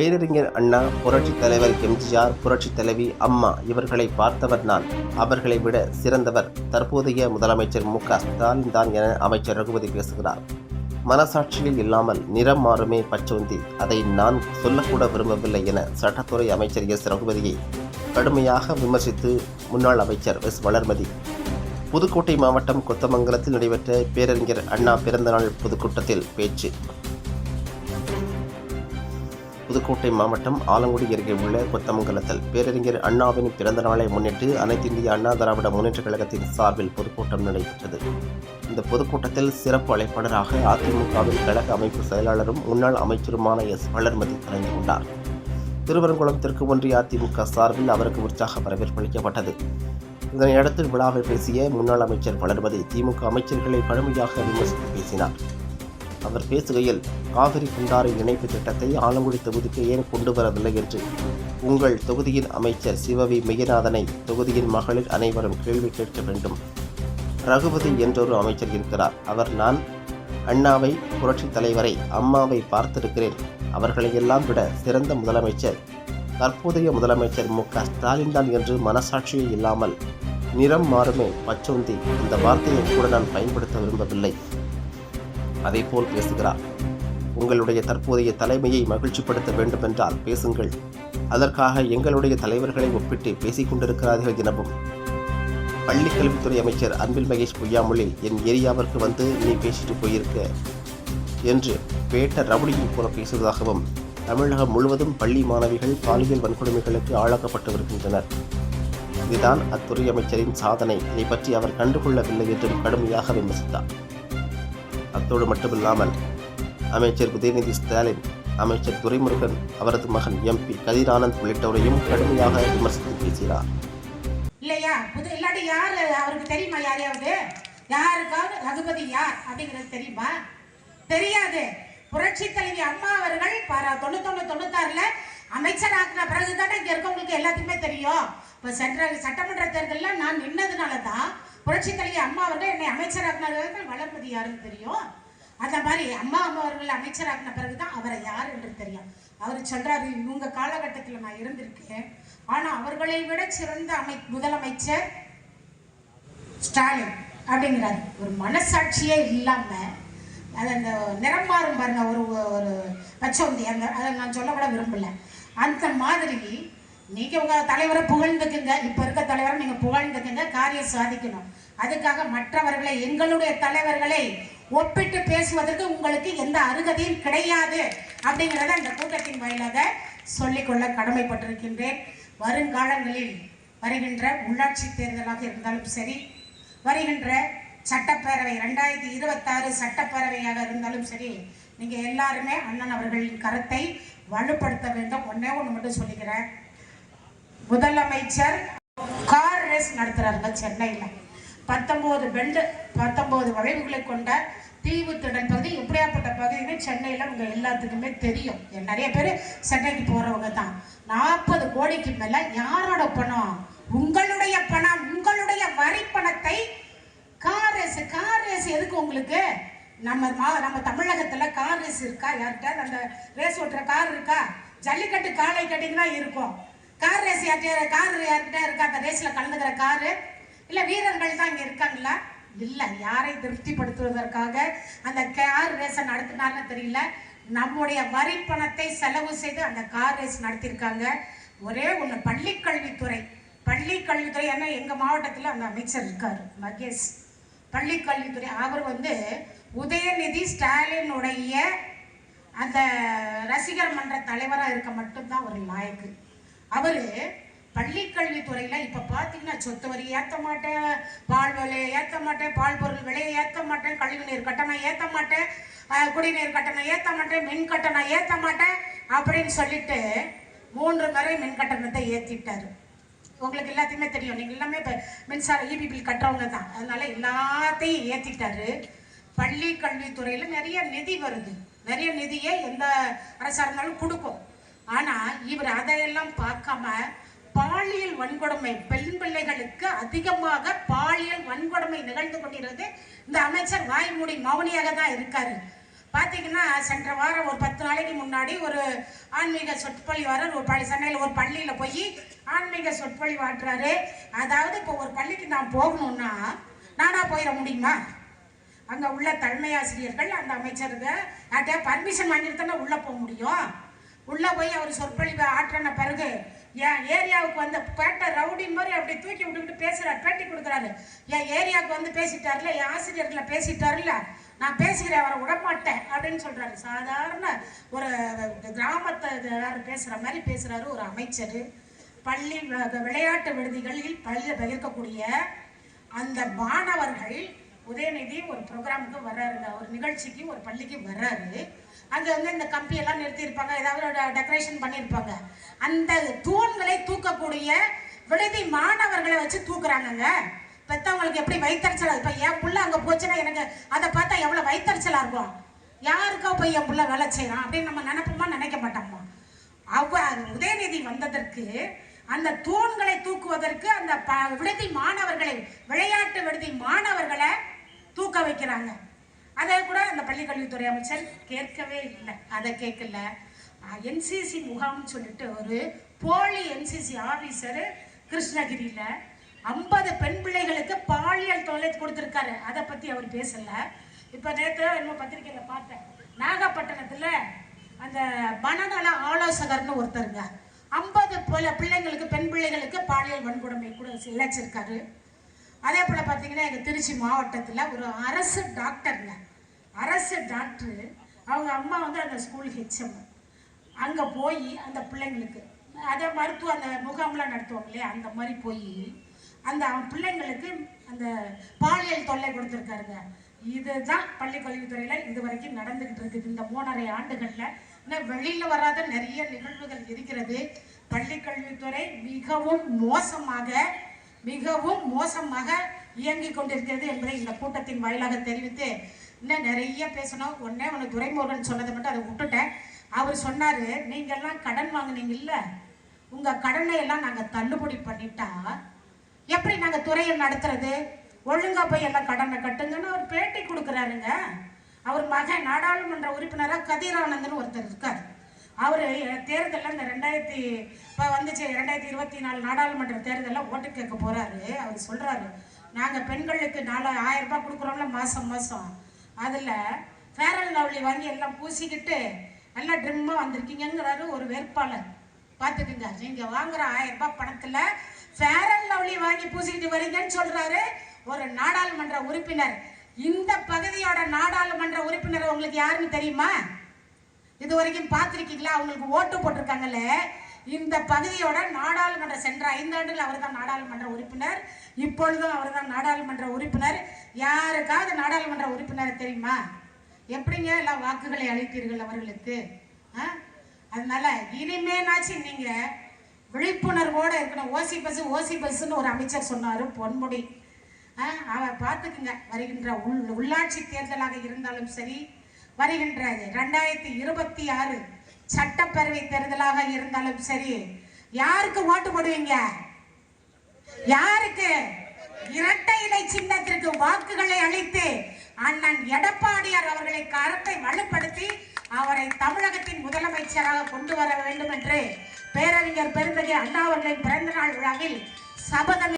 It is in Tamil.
பேரறிஞர் அண்ணா புரட்சித் தலைவர் எம்ஜிஆர் புரட்சித் தலைவி அம்மா இவர்களை பார்த்தவர் நான். அவர்களை விட சிறந்தவர் தற்போதைய முதலமைச்சர் மு க ஸ்டாலின் தான் என அமைச்சர் ரகுபதி பேசுகிறார். மனசாட்சியில் இல்லாமல் நிறம் மாறுமே பச்சோந்தி அதை நான் சொல்லக்கூட விரும்பவில்லை என சட்டத்துறை அமைச்சர் எஸ். ரகுபதியை கடுமையாக விமர்சித்து முன்னாள் அமைச்சர் எஸ். வளர்மதி. புதுக்கோட்டை மாவட்டம் கொத்தமங்கலத்தில் நடைபெற்ற பேரறிஞர் அண்ணா பிறந்தநாள் பொதுக்கூட்டத்தில் பேச்சு. புதுக்கோட்டை மாவட்டம் ஆலங்குடி அருகே உள்ள கொத்தமங்கலத்தில் பேரறிஞர் அண்ணாவின் பிறந்த நாளை முன்னிட்டு அனைத்து இந்திய அண்ணா திராவிட முன்னேற்றக் கழகத்தின் சார்பில் பொதுக்கூட்டம் நடைபெற்றது. இந்த பொதுக்கூட்டத்தில் சிறப்பு அழைப்பாளராக அதிமுகவின் கழக அமைப்பு செயலாளரும் முன்னாள் அமைச்சருமான எஸ். வளர்மதி கலந்து கொண்டார். திருவரங்குளம் தெற்கு ஒன்றிய அதிமுக சார்பில் அவருக்கு உற்சாக வரவேற்பு அளிக்கப்பட்டது. இதனையடுத்து விழாவில் பேசிய முன்னாள் அமைச்சர் வளர்மதி திமுக அமைச்சர்களை கடுமையாக விமர்சித்து பேசினார். அவர் பேசுகையில் காவிரி குண்டாறு இணைப்பு திட்டத்தை ஆலங்குடி தொகுதிக்கு ஏன் கொண்டு வரவில்லை என்று. உங்கள் தொகுதியின் அமைச்சர் சிவவி மெய்யநாதனை தொகுதியின் மகளிர் அனைவரும் கேள்வி கேட்க வேண்டும். ரகுபதி என்றொரு அமைச்சர் இருக்கிறார். அவர் நான் அண்ணாவை புரட்சித் தலைவரை அம்மாவை பார்த்திருக்கிறேன். அவர்களையெல்லாம் விட சிறந்த முதலமைச்சர். தற்போதைய முதலமைச்சர் மு. க. ஸ்டாலின் தான் என்று மனசாட்சியே இல்லாமல் நிறம் மாறுமே பச்சோந்தி. இந்த வார்த்தையை கூட நான் பயன்படுத்த விரும்பவில்லை. அதேபோல் பேசுகிறார். உங்களுடைய தற்போதைய தலைமையை மகிழ்ச்சிப்படுத்த வேண்டுமென்றால் பேசுங்கள். அதற்காக எங்களுடைய தலைவர்களை ஒப்பிட்டு பேசிக் கொண்டிருக்கிறார்கள் தினமும். பள்ளி கல்வித்துறை அமைச்சர் அன்பில் மகேஷ் பொய்யாமொழி என் ஏரியாவிற்கு வந்து நீ பேசிட்டு போயிருக்க என்று பேட்ட ரவுடியை போல பேசுவதாகவும் தமிழகம் முழுவதும் பள்ளி மாணவிகள் பாலியல் வன்கொடுமைகளுக்கு ஆளாக்கப்பட்டு வருகின்றனர் இதுதான் அத்துறை அமைச்சரின் சாதனை. இதை பற்றி அவர் கண்டுகொள்ளவில்லை என்றும் கடுமையாக விமர்சித்தார். அத்தோடு மட்டுமில்லாமல் அமைச்சர் உதயநிதி ஸ்டாலின் அமைச்சர் துரைமுருகன் அவரது மகன் எம்பி கதிரானந்த் உள்ளிட்டோரையும் கடுமையாக விமர்சித்து பேசினார். இல்லையா? புது இல்லாட்டி யார்? அவருக்கு தெரியுமா யாரையாவது? யாருக்காவது ரகுபதி யார் அப்படிங்கிறது தெரியுமா? தெரியாது. புரட்சி தலைவி அம்மா அவர்கள் தொண்ணூத்தொன்னு தொண்ணூத்தாறுல அமைச்சர் ஆக்கின பிறகு தானே இங்க இருக்கவங்களுக்கு எல்லாத்துக்குமே தெரியும். இப்ப சென்ற சட்டமன்ற தேர்தலில் நான் நின்னதுனால தான் புரட்சி தலைவி அம்மா அவர்கள் என்னை அமைச்சராக்கினார்கள் வளர்மதி யாருன்னு தெரியும். அந்த மாதிரி அம்மா அம்மா அவர்கள் அமைச்சராக்கின பிறகு தான் அவரை யார் என்று தெரியும். அவர் சொல்றாரு இவங்க காலகட்டத்தில் நான் இருந்திருக்கேன். ஆனா அவர்களை விட சிறந்த அமை முதலமைச்சர் ஸ்டாலின் அப்படிங்கிறார். ஒரு மனசாட்சியே இல்லாம அது அந்த நிறம் மாறும் பாருங்க ஒரு ஒரு பச்சோந்தி அந்த அதை நான் சொல்ல கூட விரும்பல. அந்த மாதிரி நீங்க உங்க தலைவரை புகழ்ந்துக்குங்க. இப்ப இருக்க தலைவரை நீங்க புகழ்ந்துக்குங்க காரியம் சாதிக்கணும். அதுக்காக மற்றவர்களை எங்களுடைய தலைவர்களை ஒப்பிட்டு பேசுவதற்கு உங்களுக்கு எந்த அருகதையும் கிடையாது அப்படிங்கிறத அந்த கூட்டத்தின் வாயிலாக சொல்லிக்கொள்ள கடமைப்பட்டிருக்கின்றேன். வருங்காலங்களில் வருகின்ற உள்ளாட்சி தேர்தலாக இருந்தாலும் சரி வருகின்ற சட்டப்பேரவை ரெண்டாயிரத்தி இருபத்தாறு சட்டப்பேரவையாக இருந்தாலும் சரி நீங்கள் எல்லாருமே அண்ணன் அவர்களின் கருத்தை வலுப்படுத்த வேண்டும். ஒன்றே ஒன்று மட்டும் சொல்லிக்கிறேன். முதலமைச்சர் கார் ரேஸ் நடத்துறாருங்க சென்னையில். பத்தொம்போது பெண்டு பத்தொம்போது வளைவுகளை கொண்ட தீவு திடல் பகுதி இப்படியாப்பட்ட பகுதின்னு சென்னையில் உங்கள் எல்லாத்துக்குமே தெரியும். நிறைய பேர் சென்னைக்கு போகிறவங்க தான். நாற்பது கோடிக்கு மேலே யாரோட பணம்? உங்களுடைய பணம் உங்களுடைய வரி பணத்தை கார் ரேஸ் கார் ரேஸ் எதுக்கு உங்களுக்கு? நம்ம மா- நம்ம தமிழகத்தில் கார் ரேஸ் இருக்கா? யார்கிட்ட? அந்த ரேஸ் ஓட்டுற கார் இருக்கா? ஜல்லிக்கட்டு காலை கட்டிங்கன்னா இருக்கும். கார் ரேஸ் யார்கிட்ட கார் யார்கிட்ட இருக்கா? அந்த ரேஸ்ல கலந்துக்கிற காரு. இல்ல வீரர்கள் தான் இங்க இருக்காங்களா? இல்ல யாரை திருப்திப்படுத்துவதற்காக அந்த கார் ரேஸை நடத்தினார்னு தெரியல. நம்முடைய வரி பணத்தை செலவு செய்து அந்த கார் ரேஸ் நடத்தியிருக்காங்க. ஒரே ஒண்ணு பள்ளிக்கல்வித்துறை. பள்ளிக்கல்வித்துறை ஏன்னா எங்க மாவட்டத்துல அந்த அமைச்சர் இருக்காரு மகேஷ். பள்ளிக்கல்வித்துறை அவர் வந்து உதயநிதி ஸ்டாலினுடைய அந்த ரசிகர் மன்ற தலைவராக இருக்க மட்டும்தான் ஒரு லாயக்கு. அவரு பள்ளிக்கல்வித்துறையில இப்ப பாத்தீங்கன்னா சொத்து வரி ஏத்த மாட்டேன் பால் விலையை ஏத்த மாட்டேன் பால் பொருள் விலையை ஏத்த மாட்டேன் கழிவுநீர் கட்டணம் ஏத்த மாட்டேன் குடிநீர் கட்டணம் ஏத்த மாட்டேன் மின் கட்டணம் ஏத்த மாட்டேன் அப்படின்னு சொல்லிட்டு மூன்று முறை மின் கட்டணத்தை ஏத்திட்டாரு. உங்களுக்கு எல்லாத்தையுமே தெரியும். நீங்க எல்லாமே இப்போ மின்சார இபி பில் கட்டுறவங்க தான். அதனால எல்லாத்தையும் ஏத்திட்டாரு. பள்ளி கல்வித்துறையில நிறைய நிதி வருது. நிறைய நிதியை எந்த அரசா இருந்தாலும் கொடுக்கும். ஆனா இவர் அதையெல்லாம் பார்க்காம பாலியல் வன்கொடுமை பெண் பிள்ளைகளுக்கு அதிகமாக பாலியல் வன்கொடுமை நிகழ்ந்து கொண்டிருக்கிறது இந்த அமைச்சர் வாய்மூடி மௌனியாக தான் இருக்காரு. பார்த்தீங்கன்னா சென்ற வாரம் ஒரு பத்து நாளைக்கு முன்னாடி ஒரு ஆன்மீக சொற்பொழிவாரர் ஒரு பள்ளி சென்னையில் ஒரு பள்ளியில் போய் ஆன்மீக சொற்பொழிவாட்டுறாரு அதாவது இப்போ ஒரு பள்ளிக்கு நான் போகணும்னா நானாக போயிட முடியுமா? அங்கே உள்ள தலைமை ஆசிரியர்கள் அந்த அமைச்சருங்க யார்கிட்டயா பர்மிஷன் வாங்கிட்டு தானே உள்ளே போக முடியும்? உள்ளே போய் அவர் சொற்பொழிவை ஆற்றின பிறகு என் ஏரியாவுக்கு வந்து பேட்டை ரவுடி மாதிரி அப்படி தூக்கி விட்டுக்கிட்டு பேசுகிறார் பேட்டி கொடுக்குறாரு. என் ஏரியாவுக்கு வந்து பேசிட்டார்ல என் ஆசிரியர்களை பேசிட்டார்ல நான் பேசுகிறேன் அவரை விடமாட்டேன் அப்படின்னு சொல்கிறாரு சாதாரண ஒரு கிராமத்தை யார் பேசுகிற மாதிரி பேசுகிறாரு ஒரு அமைச்சர். பள்ளி விளையாட்டு விடுதிகளில் பள்ளியில் இருக்கக்கூடிய அந்த மாணவர்கள் உதயநிதி ஒரு ப்ரோக்ராமுக்கு வர்றாருங்க ஒரு நிகழ்ச்சிக்கு ஒரு பள்ளிக்கு வர்றாரு. அங்கே வந்து இந்த கம்பியெல்லாம் நிறுத்தியிருப்பாங்க. ஏதாவது டெக்கரேஷன் பண்ணியிருப்பாங்க. அந்த தூண்களை தூக்கக்கூடிய விடுதி மாணவர்களை வச்சு தூக்குறாங்கங்க. பெத்தவங்களுக்கு எப்படி வைத்தறிச்சலா இப்போ என் புள்ள அங்கே போச்சுன்னா எனக்கு அதை பார்த்தா எவ்வளோ வைத்தறிச்சலா இருக்கும்? யாருக்கோ போய் என் புள்ள வேலை செய்யலாம் அப்படின்னு நம்ம நினைப்போமா? நினைக்க மாட்டோமா? அவ உதயநிதி வந்ததற்கு அந்த தூண்களை தூக்குவதற்கு அந்த ப- விடுதி மாணவர்களை விளையாட்டு விடுதி மாணவர்களை தூக்க வைக்கிறாங்க. அதை கூட அந்த பள்ளிக்கல்வித்துறை அமைச்சர் கேட்கவே இல்லை. அதை கேட்கல. என்சிசி முகாம்னு சொல்லிட்டு ஒரு போலி என்சிசி ஆபீசர் கிருஷ்ணகிரியில் ஐம்பது பெண் பிள்ளைகளுக்கு பாலியல் தொல்லை கொடுத்துருக்காரு. அதை பற்றி அவர் பேசலை. இப்போ நேற்று என்னமோ பத்திரிக்கையில் பார்த்தேன். நாகப்பட்டினத்தில் அந்த மனநல ஆலோசகர்னு ஒருத்தருங்க. ஐம்பது போல பிள்ளைங்களுக்கு பெண் பிள்ளைகளுக்கு பாலியல் வன்கொடுமை கூட இழைச்சிருக்காரு. அதே போல் பார்த்தீங்கன்னா எங்கள் திருச்சி மாவட்டத்தில் ஒரு அரசு டாக்டருங்க. அரசு டாக்டரு. அவங்க அம்மா வந்து அந்த ஸ்கூல் ஹெச்எம் அங்கே போய் அந்த பிள்ளைங்களுக்கு அதே மருத்துவ அந்த முகாம்லாம் நடத்துவாங்க இல்லையா? அந்த மாதிரி போய் அந்த அவன் பிள்ளைங்களுக்கு அந்த பாலியல் தொல்லை கொடுத்துருக்காருங்க. இதுதான் பள்ளி கல்வித்துறையில் இது வரைக்கும் நடந்துகிட்டு இருக்குது. இந்த மூணரை ஆண்டுகளில் இன்னும் வெளியில் வராத நிறைய நிகழ்வுகள் இருக்கிறது. பள்ளி கல்வித்துறை மிகவும் மோசமாக மிகவும் மோசமாக இயங்கிக் கொண்டிருக்கிறது என்பதை இந்த கூட்டத்தின் வாயிலாக தெரிவித்து இன்னும் நிறைய பேசணும். ஒன்னே ஒன்று துரைமுருகன் சொன்னதை மட்டும் அதை விட்டுட்டேன். அவர் சொன்னாரு நீங்கெல்லாம் கடன் வாங்குனீங்கல்ல? உங்க கடனை எல்லாம் நாங்கள் தள்ளுபடி பண்ணிட்டா எப்படி நாங்கள் துறையை நடத்துறது? ஒழுங்கா போய் எல்லாம் கடனை கட்டுங்கன்னு அவர் பேட்டி கொடுக்குறாருங்க. அவர் மகன் நாடாளுமன்ற உறுப்பினராக கதிரானந்தன் ஒருத்தர் இருக்கார். அவர் தேர்தலில் இந்த ரெண்டாயிரத்தி இப்போ வந்துச்சு ரெண்டாயிரத்தி இருபத்தி நாலு நாடாளுமன்ற தேர்தலில் ஓட்டு கேட்க போகிறாரு அவர் சொல்கிறாரு நாங்கள் பெண்களுக்கு நாலு ஆயிரம் ரூபாய் கொடுக்குறோம்ல மாதம் மாதம் அதில் ஃபேரல் லவ்லி வாங்கி எல்லாம் பூசிக்கிட்டு நல்லா ட்ரிம்மாக வந்திருக்கீங்கிறாரு ஒரு வேட்பாளர். பார்த்துக்குங்க நீங்கள் வாங்குற ஆயிரம் ரூபாய் பணத்துல ஃபேர் அண்ட் லவ்லி வாங்கி பூசிக்கிட்டு வரீங்கன்னு சொல்கிறாரு ஒரு நாடாளுமன்ற உறுப்பினர். இந்த பகுதியோட நாடாளுமன்ற உறுப்பினர் உங்களுக்கு யாருன்னு தெரியுமா? இது வரைக்கும் பார்த்துருக்கீங்களா? அவங்களுக்கு ஓட்டு போட்டிருக்காங்கல்ல. இந்த பகுதியோட நாடாளுமன்ற சென்ற ஐந்தாண்டுகள் அவர் தான் நாடாளுமன்ற உறுப்பினர். இப்பொழுதும் அவர் தான் நாடாளுமன்ற உறுப்பினர். யாருக்காவது நாடாளுமன்ற உறுப்பினர் தெரியுமா? எப்படிங்க எல்லாம் வாக்குகளை அளித்தீர்கள் அவர்களுக்கு? ஆ? அதனால இனிமேனாச்சு நீங்க விழிப்புணர்வோட இருக்கணும். ஓசி பஸ் ஓசி பஸ்ன்னு ஒரு அமைச்சர் சொன்னாரு பொன்முடி. ஆ, அவ பார்த்துக்குங்க. வருகின்ற உள் உள்ளாட்சி தேர்தலாக இருந்தாலும் சரி வருகின்ற ரெண்டாயிரத்தி இருபத்தி ஆறு சட்டப்பேரவை தேர்தலாக இருந்தாலும் சரி யாருக்கு ஓட்டு போடுவீங்க? யாருக்கு? இரட்டை இலை சின்னத்திற்கு வாக்குகளை அளித்து அண்ணன் எடப்பாடியார் அவர்களை கரத்தை வலுப்படுத்தி அவரை தமிழகத்தின் முதலமைச்சராக கொண்டு வர வேண்டும் என்று பேரறிஞர் பெருந்தகை அண்ணா அவர்களின் பிறந்த நாள் விழாவில் சபதம்